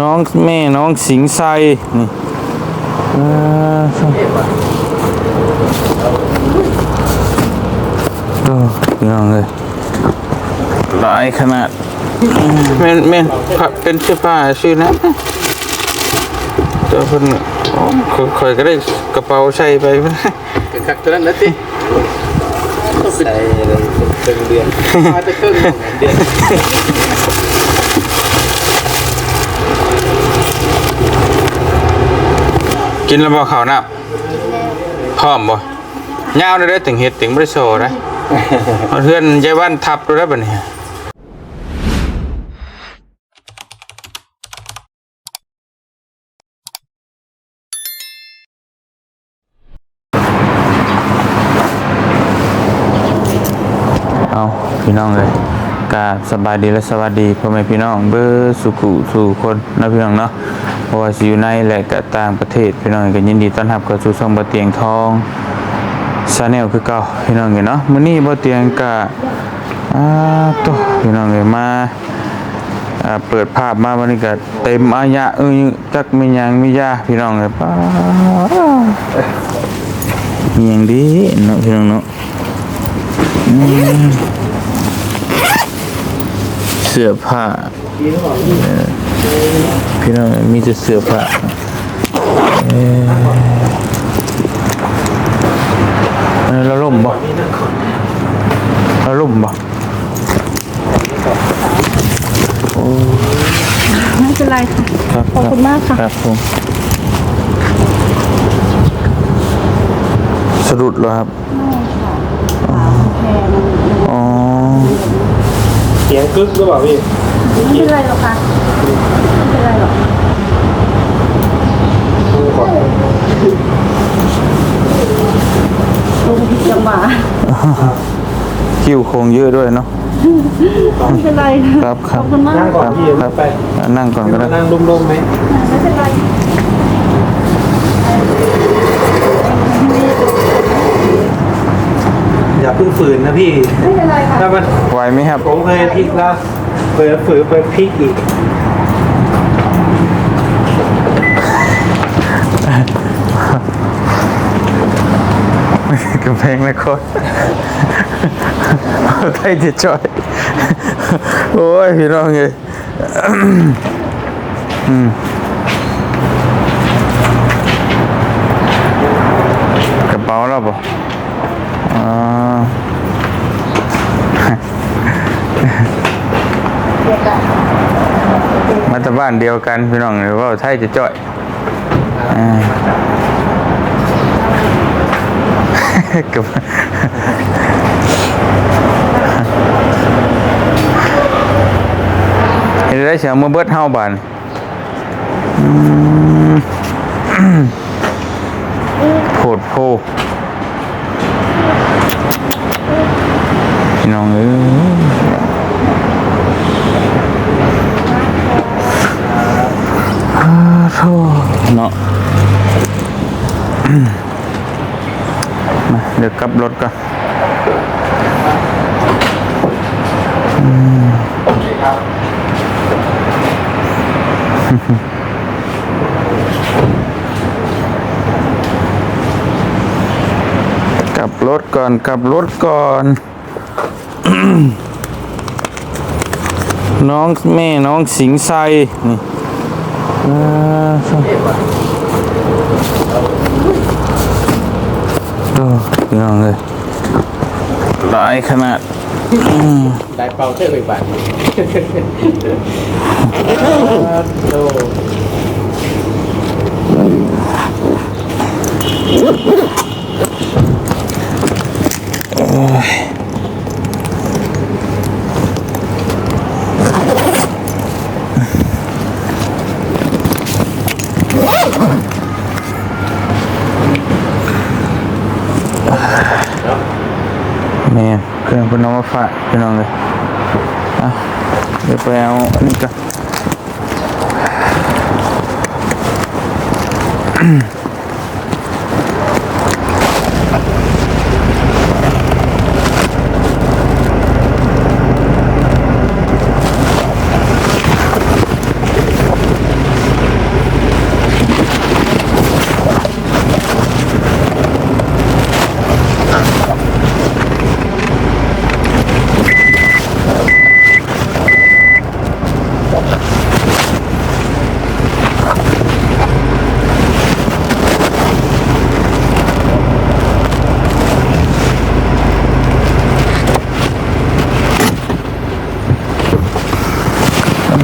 น้องแม่น้องสิงไซนี่เออโอ้พี่น้องเลยหลายขนาดแม่นแม่นผ้าเป็นเสื้อผ้าชื่อนะเจ้าเพิ่นโอ้เคยก็ได้กระเป๋าใส่ไปเพิ่นคักตัวนั้นนะสิใส่เลยเป็นเดือนมาจะครึ่งเดือน กินแล้วบ่ข้าวน้ำพร้อมบ่ยาวได้อถึงเฮ็ดถึงบ่ได้โซนะเอาเพื่อนยายวันทับดูแล้วบัดนี้เอาพี่น้องเลยก ราบสบายดีและสวัสดีพ่อแม่พี่น้องเบอร์สุขุสู่คนนะพี่น้องเนาะเพราะว่าอยู่ในและก็ต่างประเทศพี่น้องก็ยินดีต้อนรับเข้าสู่ช่องบ่เตียงทองชาแนลคือเก่าพี่น้องเนาะมื้อนี้บ่เตียงก็อ่าโตพี่น้องเอ้มาอ่าเปิดภาพมาวันนี้ก็เต็มอายะเอ้ยจักมีหยังมียาพี่น้องเอ้ยป้ามีหยังดีเนาะพี่น้องเนาะ สื้อผ้าเอ่อพี่น้องมีแต่เสื้อผ้าเอ่อเอ่อเราล่มบ่เราล่มบ่ไม่เป็นไรค่ะครับขอบคุณมากค่ะครับผมสะดุดเหรอครับอ๋อ เสียงกึกหรือเปล่าพี่ไม่เป็นไรหรอกค่ะไม่เป็นไรหรอกลงผิดจังหวะคิ้วโครงเยอะด้วยเนาะไม่เป็นไรค่ะครับคขรัอบบคุณมากนั่งก่อนค่ะพี่ครับ ไปอะนั่งก่อนก็ได้ นั่งลุ่มๆไหม ไม่เป็นไร อย่าเพิ่งฝืนนะพี่ไม่เป็นไรค่ะ ถ้ามันไหวไหมครับ ผมเคยพลิกแล้วเปิดฝืนไปพลิกอีก กำแพงนครไทยจะจอย โอ้ย พี่น้องเลยอืมกระเป๋าแล้วป่ะอ่า มาจาก บ้านเดียวกันพี่น้องหรือว่าไทยจะจ่อยกับเห็นได้เสียงมือเบิดเฮาบานโผดโพพี่น้องเอ้ยอ้าวโธ่ เนาะมาเดี๋ยวกลับรถก่อนกลับรถก่อนกลับรถก่อน น้องแม่น้องสิงไซนี่ ออโอ้พี่น้องเลยหลายขนาดได้เป่าเท่าไหร่บาทโตแม่เครื่องพนมมาฝากพี่น้องเลยอะเดี๋ยวไปเอาอันนี้กัน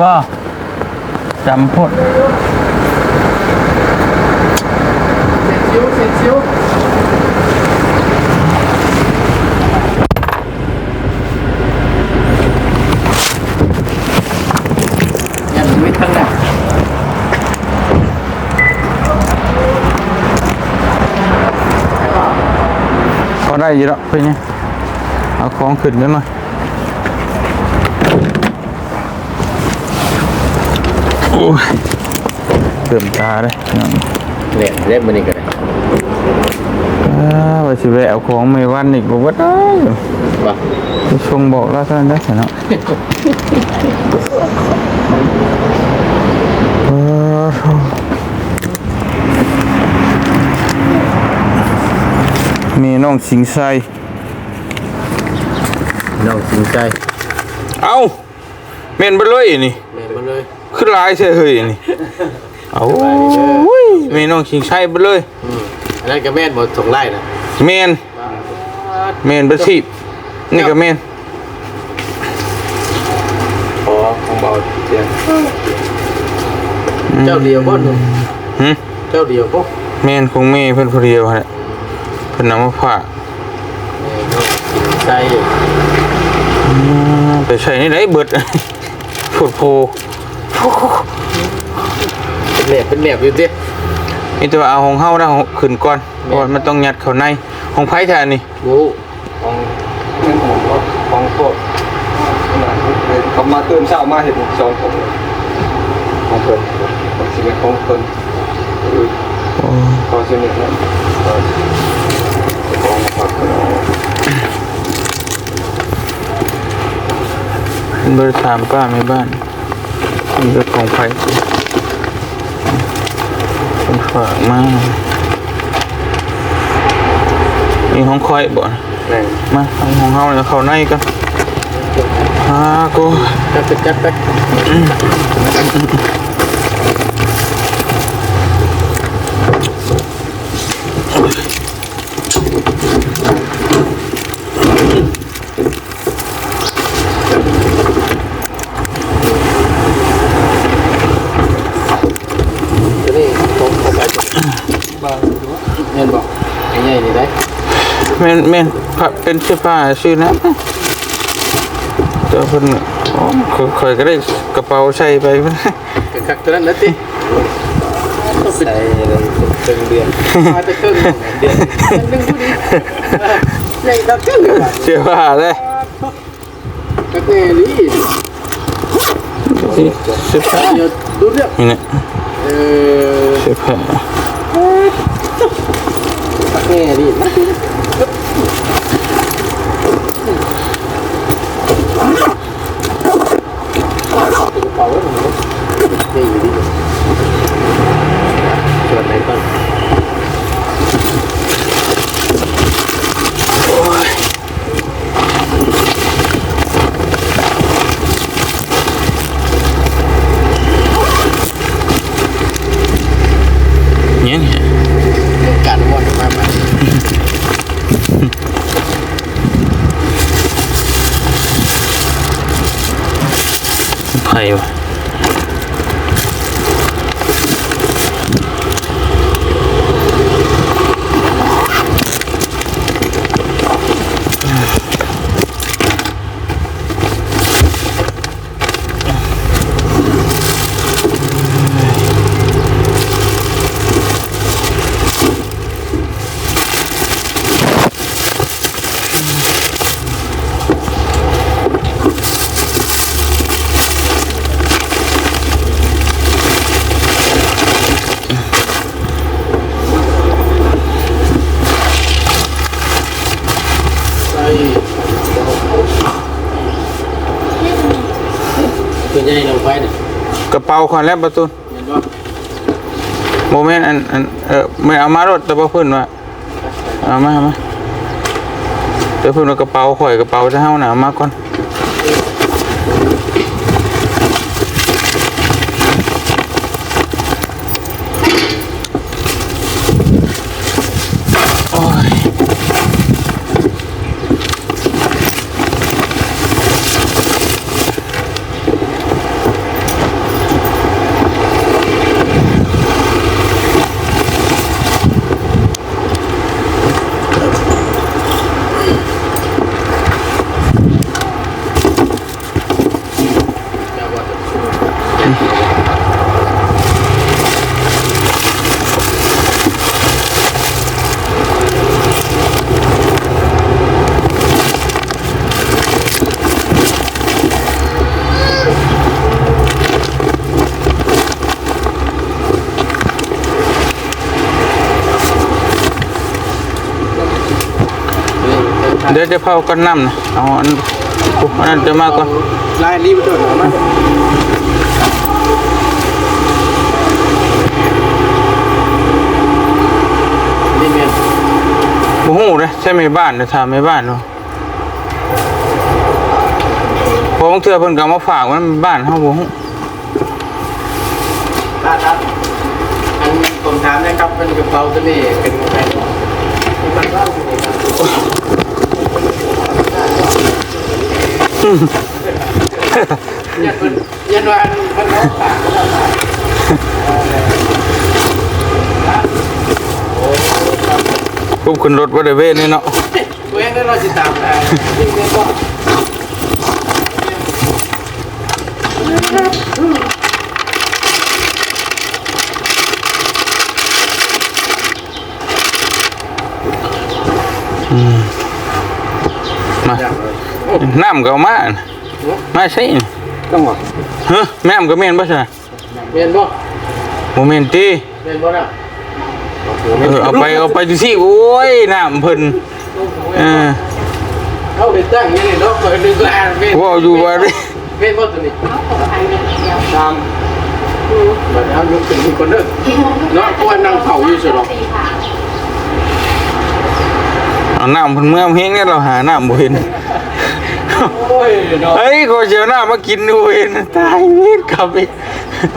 บ่จำพดเสียชิวเสียชิวยังไม่ทันอะก็ได้อยู่แล้วเป็นไงเอาของขึ้นกันหน่อยโอ้ย เติมตาเลยนั่นเนี่ยเล่มมันนี่กันอ้าวว่าสิแวะเอาของไม่วันอีกบอกว่าได้ป่ะไปชงบอกแล้วเท่านั้นได้อเนาะเออโถ่มีน้องสิงไซน้องจริงใจเอาเมนไปเลยนี่แม่มาเลยขึ้นลายเสียเฮ้ยนี่เอาอุ้ยเมนน้องสิงไซไปเลยอืมอันนั้นก็แม่นหมดส่งไล่นะเมนเมนไปสิบนี่ก็เมนขอของเบาเสียงเจ้าเดียวบ่หนุ่มหึเจ้าเดียวบ่เมนคงเมเพิ่นผู้เดียวฮะเพิ่นนำมาผ่ากแม่น้องจริงใจอืมไปใช้ในไหนเบิดโพดโพ เป็นแหลบเป็นแหลบอยู่ดินี่แต่ว่าเอาของเฮานะเอาขึ้นก่อนเพราะว่ามันต้องยัดเข้าในของไผแท้นี่วู้ของเพื่อนผมว่าของพวกเขามาตื่นเช้ามาเห็นสองผมของเพิ่นของสิเป็นของเพิ่นคือเขาสิเป็นของของฝากเพิ่นเบอร์ถามป้าในบ้าน นี่ก็ของไผเป็นฝากมานี่ของคอยบ่แม่งมาเอาของเฮาเนี่ยเข้าในกันฮากูจัดไปจัดไป ตัวนี้ผมผมไปบ้านเงินบอกไอ้ใหญ่นี่ได้ แม่นแม่นผักเป็นเสื้อผ้าชื่อนะเจ้าเพิ่นอ๋อค่อยๆก็ได้กระเป๋าใส่ไปเพิ่นเป็นคักตัวนั้นนะติใส่อะไรเป็นเดือนมาจะครึ่งเดือนเดือนหนึงผู้ดีใหญ่ตาครึ่งเลยว่ะเสื้อผ้าเลยก็แน่นี่เสื้อผ้าเดี๋ยวดูเรื่องนี่เนี่ยเออเสื้อผ้าก็แน่นี่นะกระ เป๋าแล้วมันนี่อยู่ดีส่วนไหนก่อน เนี่ยเนี่ย การวอดมาใหม่ ไผ่วะใส่ตัวใหญ่ลงไปเนี่ย กระเป๋าคอนแล้วประตูนโมเมนต์อันอันเออไม่เอามารถแต่บ่เพิ่นว่าเอามาเอามาเดี๋ยวเพิ่นเอากระเป๋าข่อยกระเป๋าจะเฮาน่ะเอามาก่อน เดี๋ยวจะเผาก้อนน้ำนะเอาอันโอ้อันนั้นจะมากกว่าลายรีบไปตัวหน่อยมานี่เมียนโอ้โหเลยใช่ไหมบ้านนะถามไม่บ้านเนาะเพอบางเทื่อเพิ่นก็เอามาฝากไมันบ้านเฮาบ่ฮู้ครับอันผมถามนะครับเป็นกระเป๋าตัวนี้เป็นไงมันเล่าอยู่ในนั้ นยันวันปุ๊บขึ้นรถบ่ได้เว้นี่เนาะเว้ยนั่นเราจะตามได้ที่นี่ก็ม น้ำก็เอามาน่ะมาใช่นี่ต้องหรอฮะแม่มก็แม่นบ่ใช่เมียนบ่บ่แม่นติเมียนบ่น่ะเออเอาไปเอาไปดิสิโอ้ยน้ำเพิ่นเออเขาไปตั้งอย่างนี้เนาะเปิดดึงแรงเมียนว่าอยู่ว่าดิเมียนบ่ตัวนี้ตามบัดเอายกขึ้นมีคนเด้อเนาะตัวนั่งเผาอยู่สิหรอกเอาน้ำเพิ่นเมื่อเฮงเนี่ยเราหาน้ำบ่เห็นโอ้ย เนาะเฮ้ยก็เจียวน้ำมากินดูเห็นตายวิดกลับอีก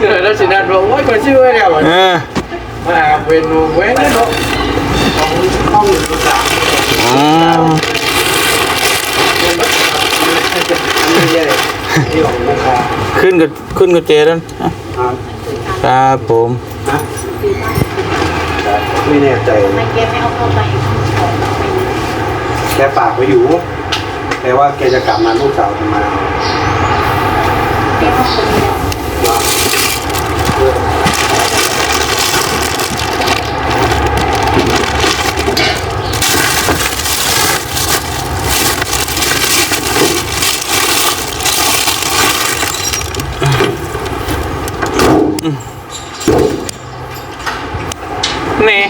เออแล้วสินัดบอกโอ้ยคนชื่ออะไรวะเออมาเป็นเว้นเนาะของห้องหนึ่งสามอ๋ออันนี้ใหญ่ที่ของลูกค้าขึ้นกับขึ้นกับเจแล้วอะครับครับผมฮะไม่แน่ใจไม่เก็บไม่เอาเข้าไปของไปแกฝากไว้อยู่ แต่ว่าแกจะกลับมาลูกสาวจะมาเก็บเข้าไปเลยนี่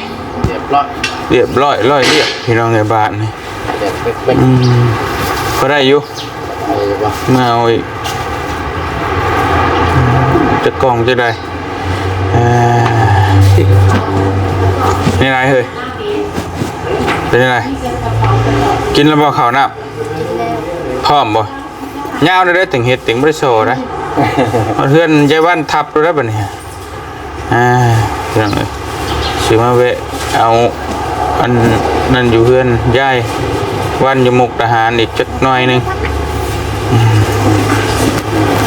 เรียบร้อยเรียบร้อยร้อยเรียบพี่น้องในบ้านนี่ เรียบเป็นเป็นอืม ก็ได้อยู่มาเอาอีกจะกล่องจะได้นี่ไรเฮ้ยเป็นยังไงกินแล้วบ่ข้าวหน้าพร้อมบ่ยาวได้ถึงเห็ดถึงบริโซได้เพื่อนยายวันทับดูได้ปะเนี่ยอ่าเรื่องเลยซื้อมาเวะเอาอันนั่นอยู่เพื่อนยาย วันอยู่มุกทหารอีกจักหน่อยหนึง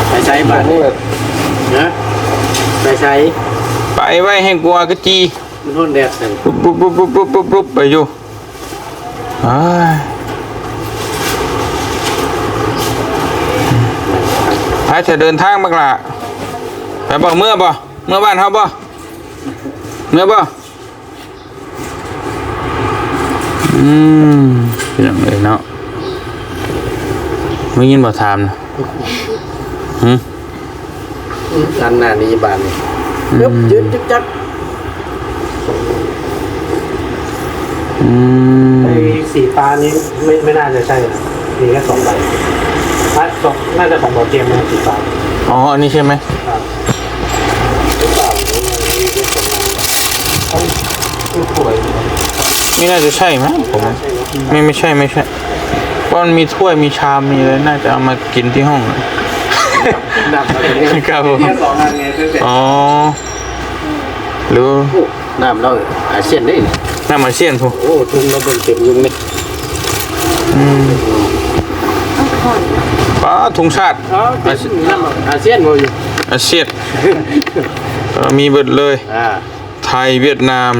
ไปใช้บ้านนะไปใช้ไปไว้ให้กลัวกระจีมันทนแดดเลยปุ๊บปุ๊บปุ๊บปุ๊บปุ๊บปุ๊บปุ๊บไปอยู่อ้ายไปจะเดินทางบ้างล่ะไปบ่เมื่อบ่เมื่อบ้านเขาบ่เมื่อบ่ อืมเรื่องเลยเนาะไม่ยินบ่ถามนะหึด้านหน้านี้บ้านนี่ยึบยึดจึ๊กจักอืมไอ้สีฟ้านี้ไม่ไม่น่าจะใช่นะมีแค่สองใบน่าสองน่าจะของบอเกมนะสีฟ้าอ๋อ อันนี้ใช่ไหมป่วย ไม่น่าจะใช่ไหมผมว่าไม่ไม่ใช่ไม่ใช่เพราะมันมีถ้วยมีชามมีอะไรน่าจะเอามากินที่ห้องเลยหนักอะไรเนี่ยครับผมแค่สองอันไงตั้งแต่อ๋อหรือโอ้น้ำเราอาเซียนได้นี่น้ำมาเชียนพูโอ้ทุ่งเราเป็นเต็มยุงนี่ป้าถุงชาติอ๋อเป็นน้ำอาเซียนมาอยู่อาเซียนเอ่อมีเบิดเลย อ่าไทยเวียดนาม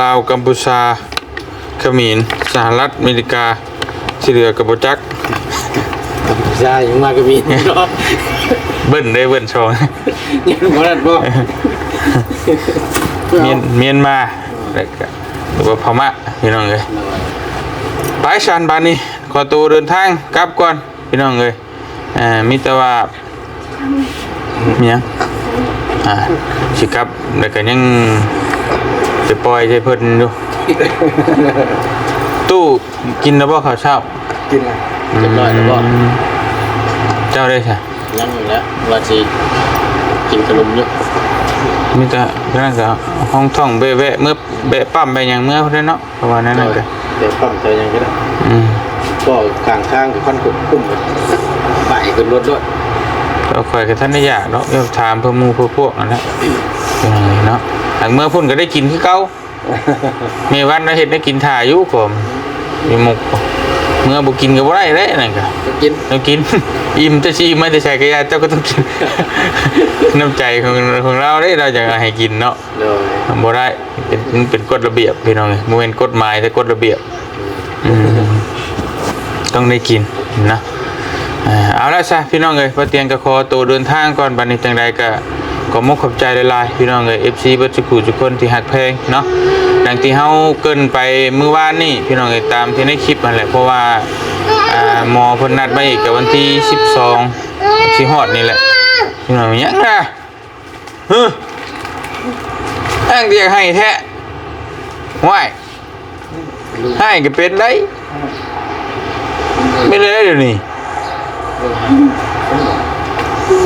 ลาว กัมพูชาเขมรสหรัฐอเมริกาที่เหลือกับบจักใช่ยังมาก็มีเนาะเบิ้ลได้เบิ้ลโชว์ยังบ่ได้บ่เมียนเมียนมาแล้วก็หรือว่าพม่าพี่น้องเลยไปชันบานนี้ขอตัวเดินทางกลับก่อนพี่น้องเลยอ่ามิตรว่าเมียงอ่าสิกลับแล้วก็ยัง จะปล่อยใจเพิ่นอยู่ตู้กินแล้วบ่ข้าวเช้ากินอะไรเรียบร้อยแล้วบ่เจ้าได้ใช่ยังอยู่แล้วว่าสิกินขนมอยู่มีแต่นั่นก็ห้องท่องเบะเบะเมื่อเบะปั๊มไปอย่างเมื่อพุ่นเนาะประมาณนั้นเดี๋นั่นก็ยวปั๊มใจยังก็ได้อืมก็ข้างข้างกับคันกุ่มกุ้มไปขึ้นรถด้วยเราคอยกับท่านได้อยากเนาะเดี๋ยวถามเพื่อหมูเพื่อพวกนั่นแหละเป็นยังไงเนาะ หลังเมื่อพุ่นก็ได้กินคือเก่าเมีวันเราเห็นได้กินถ่ายอยู่ผมมีหมกเมื่อบุกินก็บ่ได้เลยนั่นก็ก็กินต้องกิน อิ่มจะชีไม่ได้ใช้กระยาเจ้าก็ต้องกิน น้ำใจของของเราได้เราจะให้กินเนาะเลยบ่ได้เป็นมันเป็นกฎระเบียบพี่น้องเลยบ่แม่นกฎหมายแต่กฎระเบียบอืมต้องได้กินนะอ่าเอาละซะพี่น้องเอ้ยพอเตียงก็ขอตัวเดินทางก่อนบัดนี้จังใดก็ ขอมกขอบใจหลายๆพี่น้องเอ้ย FC เบัดทุกผู้ทุกคนที่ฮักเพลงเนาะดังที่เฮาเกินไปเมื้อวานนี่พี่น้องเอ้ยตามที่ในคลิปนั่นแหละเพราะว่าอ่าหมอเพิ่นนัดมาอีกกับวันที่ 12สิฮอดนี่แหละพี่น้องยังล่ะเฮ้ออ้างเดียกให้แท้ห่วยให้ก็เป็นได้ไม่ได้เดี๋ยวนี้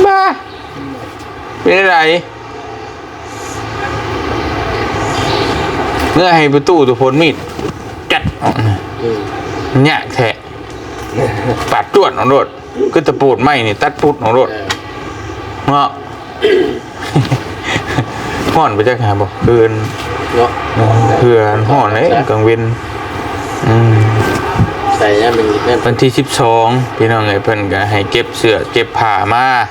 บ้า เป็นอะไรเมื่อให้ประตูตัวพลมีดจัดออกนะมันยากแท้ปัดจวดของรถก็ตะปูดไม่นี่ตัดปุดของรถเออเนาะห่อนไปจักหาบอกคืนเนาะเพื่อนห่อนเลยกลางเวนอืมใส่เนี่ยมันนั่นวันที่สิบสองพี่น้องไอ้เพิ่นก็ให้เก็บเสื้อเก็บผ้ามาค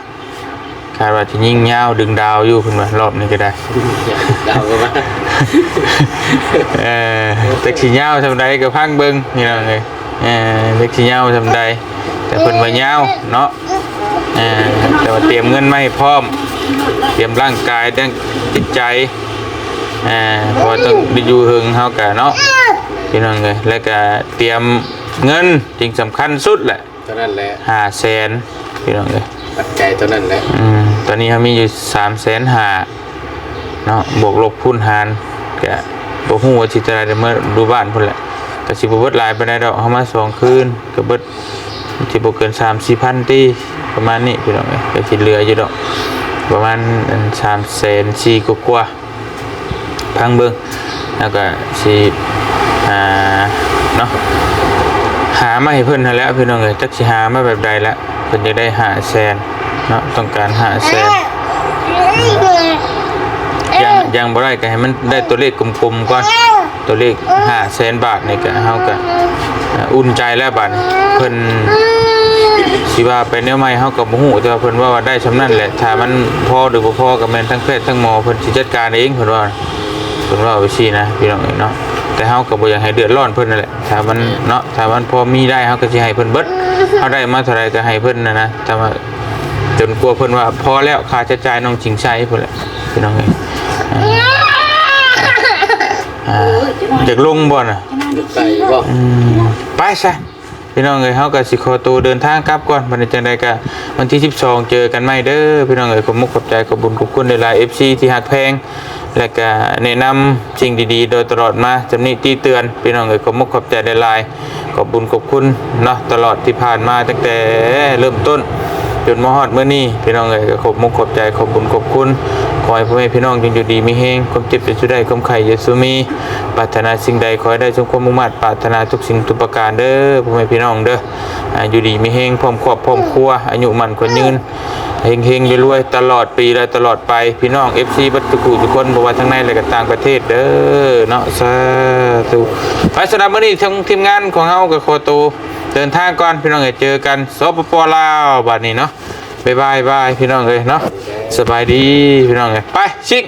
าดว่าจะยิ่งยาวดึงดาวอยู่เพิ่นว่ารอบนี้ก็ได้ ดาวก็มาเออแท็กซี่ยาวทำใดก็พังเบิ่งพี่น้องเอ้ยเออแท็กซี่ยาวทำใดแต่เพิ่นว่ายาวเนาะเออแต่ว่าเตรียมเงินมาให้พร้อม เตรียมร่างกายเรื่องจิตใจอ่าเพอต้องได้อยู่หึงเฮากะเนาะพี่น้องเอ้ยแล้วก็เตรียมเงินสิ่งสำคัญสุดแหละเท่านั้นแหละห้าแสนพี่น้องเอ้ย ปัจจัยเท่านั้นแหละอืมตอนนี้เขามีอยู่สามแสนหาเนาะบวกลบคูณหารก็บ่ฮู้ว่าสิจะได้เมื่อดูบ้านพุ่นแหละก็สิบเบิดหลายไปานใดอกเฮามาสองคืนก็เบิดสิบ่เกิน3-4,000ตีประมาณนี้พี่น้องเอ้ยก็สิเหลืออยู่ดอกประมาณ3แสน4กว่าพังเบิ่งแล้วก็สิอ่าเนาะหามาให้เพิ่นนั่นแหล้วพี่น้องเอ้ยจักสิหามาแบบใดละเพิ่นจะได้หาแสนเนาะต้องการหาแสนยังยังบ่ได้ก็ให้มันได้ตัวเลขกลมๆก่อนตัวเลขห้าแสนบาทนี่ก็เฮาก็อ่าอุ่นใจแล้วบาดนี้เพิ่นสิว่าไปแนวใหม่เฮาก็บ่ฮู้แต่ว่าเพิ่นว่าว่าได้ซำนั้นแหละถ้ามันพอหรือบ่พอก็แม่นทั้งแพทย์ทั้งหมอเพิ่นสิจัดการเองเพิ่นว่าเพิ่นว่าไปซี่นะพี่น้องเอ้ยเนาะแต่เฮาก็บ่อยากให้เดือดร้อนเพิ่นนั่นแหละถ้ามันเนาะถ้ามันพอมีได้เฮาก็สิให้เพิ่นเบิด เฮาได้มาเท่าไหร่ก็ให้เพิ่นนะนะแต่ว่าจนกลัวเพิ่นว่าพอแล้วค่าใช้จ่ายน้องจริงใช้เพิ่นแหละพี่น้องเอ้ยอ่าอ่าอยากลงบ่น่ะใส่บ่อืมไปซะพี่น้องเอ้ยเฮาก็สิขอตัวเดินทางกลับก่อนบัดนี้จังได๋ก็วันที่ 12 เจอกันใหม่เด้อพี่น้องเอ้ยขอบมุกขอบใจขอบบุญขอบคุณในหลาย FC ที่ฮักแพง และก็แนะนำสิ่งดีๆ โดยตลอดมาจำนี้ตีเตือนพี่น้องเอ้ยขอบมุกขอบใจหลายๆ ขอบบุญขอบคุณเนาะตลอดที่ผ่านมาตั้งแต่เริ่มต้นจนมาฮอดเมื่อนี้พี่น้องเอ้ยก็ขอบมุกขอบใจขอบบุญขอบคุณขอให้พ่อแม่พี่น้องจงอยู่ดีมีเฮงความเจ็บเป็นสุดใดความไข่อย่าสูมีปรารถนาสิ่งใดขอให้ได้สมความมุ่งมั่นปรารถนาทุกสิ่งทุกประการเด้อพ่อแม่พี่น้องเด้ออ่าอยู่ดีมีเฮงพร้อมครอบพร้อมครัวอายุมันคนยืน เฮงเฮงรวยๆตลอดปีและตลอดไปพี่น้อง FC บัตตุกุทุกคนบ่ว่าทั้งในและก็ต่างประเทศเด้อเนาะสาธุไปสำหรับมื้อนี้ทั้งทีมงานของเฮากับโคตูเดินทางก่อนพี่น้องเอ้เจอกันสปปลาวบัดนี้เนาะบายบายบายพี่น้องเลยเนาะสบายดีพี่น้องเลยไปชิง